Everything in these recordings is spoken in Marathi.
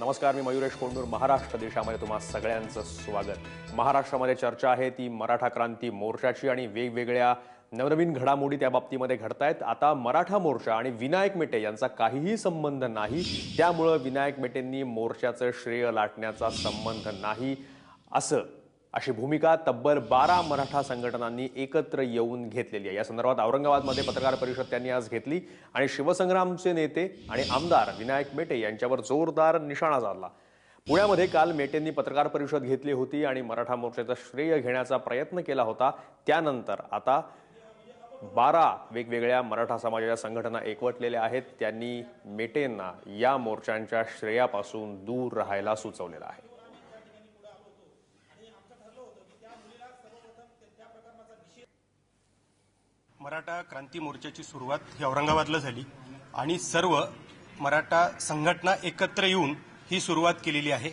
नमस्कार मी मयुरेश कोंडूर. महाराष्ट्र देशामध्ये तुम्हा सगळ्यांचं स्वागत. महाराष्ट्रामध्ये चर्चा आहे ती मराठा क्रांती मोर्चाची आणि वेगवेगळ्या नवनवीन घडामोडी त्या बाबतीमध्ये घडतायत. आता मराठा मोर्चा आणि विनायक मेटे यांचा काहीही संबंध नाही. त्यामुळं विनायक मेटेंनी मोर्चाचं श्रेय लाटण्याचा संबंध नाही असं अशी भूमिका तब्बल बारा मराठा संघटनांनी एकत्र येऊन घेतलेली आहे. या संदर्भात औरंगाबादमध्ये पत्रकार परिषद त्यांनी आज घेतली आणि शिवसंग्रामचे नेते आणि आमदार विनायक मेटे यांच्यावर जोरदार निशाणा साधला. पुण्यामध्ये काल मेटेंनी पत्रकार परिषद घेतली होती आणि मराठा मोर्चाचं श्रेय घेण्याचा प्रयत्न केला होता. त्यानंतर आता बारा वेगवेगळ्या मराठा समाजाच्या संघटना एकवटलेल्या आहेत. त्यांनी मेटेंना या मोर्चांच्या श्रेयापासून दूर राहायला सुचवलेलं आहे. मराठा क्रांती मोर्चाची सुरुवात ही औरंगाबादला झाली आणि सर्व मराठा संघटना एकत्र येऊन ही सुरुवात केलेली आहे.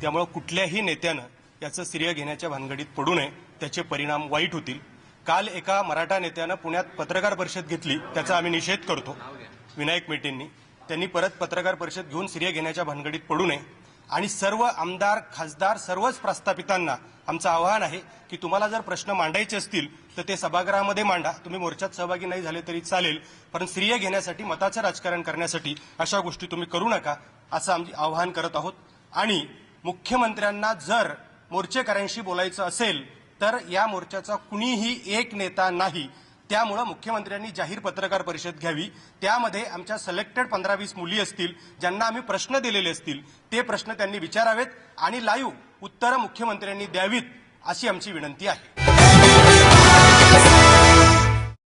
त्यामुळं कुठल्याही नेत्यानं याचं श्रेय घेण्याच्या भानगडीत पडू नये त्याचे परिणाम वाईट होतील. काल एका मराठा नेत्यानं पुण्यात पत्रकार परिषद घेतली त्याचा आम्ही निषेध करतो. विनायक मेटेंनी. त्यांनी परत पत्रकार परिषद घेऊन श्रेय घेण्याच्या भानगडीत पडू नये. आणि सर्व आमदार खासदार सर्वच प्रस्थापितांना आमचं आवाहन आहे की तुम्हाला जर प्रश्न मांडायचे असतील तर ते सभागृहामध्ये मांडा. तुम्ही मोर्चात सहभागी नाही झाले तरी चालेल पण श्रेय घेण्यासाठी मताचं राजकारण करण्यासाठी अशा गोष्टी तुम्ही करू नका असं आम्ही आवाहन करत आहोत. आणि मुख्यमंत्र्यांना जर मोर्चेकऱ्यांशी बोलायचं असेल तर या मोर्चाचा कुणीही एक नेता नाही. त्यामुळं मुख्यमंत्र्यांनी जाहीर पत्रकार परिषद घ्यावी. त्यामध्ये आमच्या सिलेक्टेड पंधरा वीस मुली असतील ज्यांना आम्ही प्रश्न दिलेले असतील ते प्रश्न त्यांनी विचारावेत आणि लाईव्ह उत्तरं मुख्यमंत्र्यांनी द्यावीत अशी आमची विनंती आहे.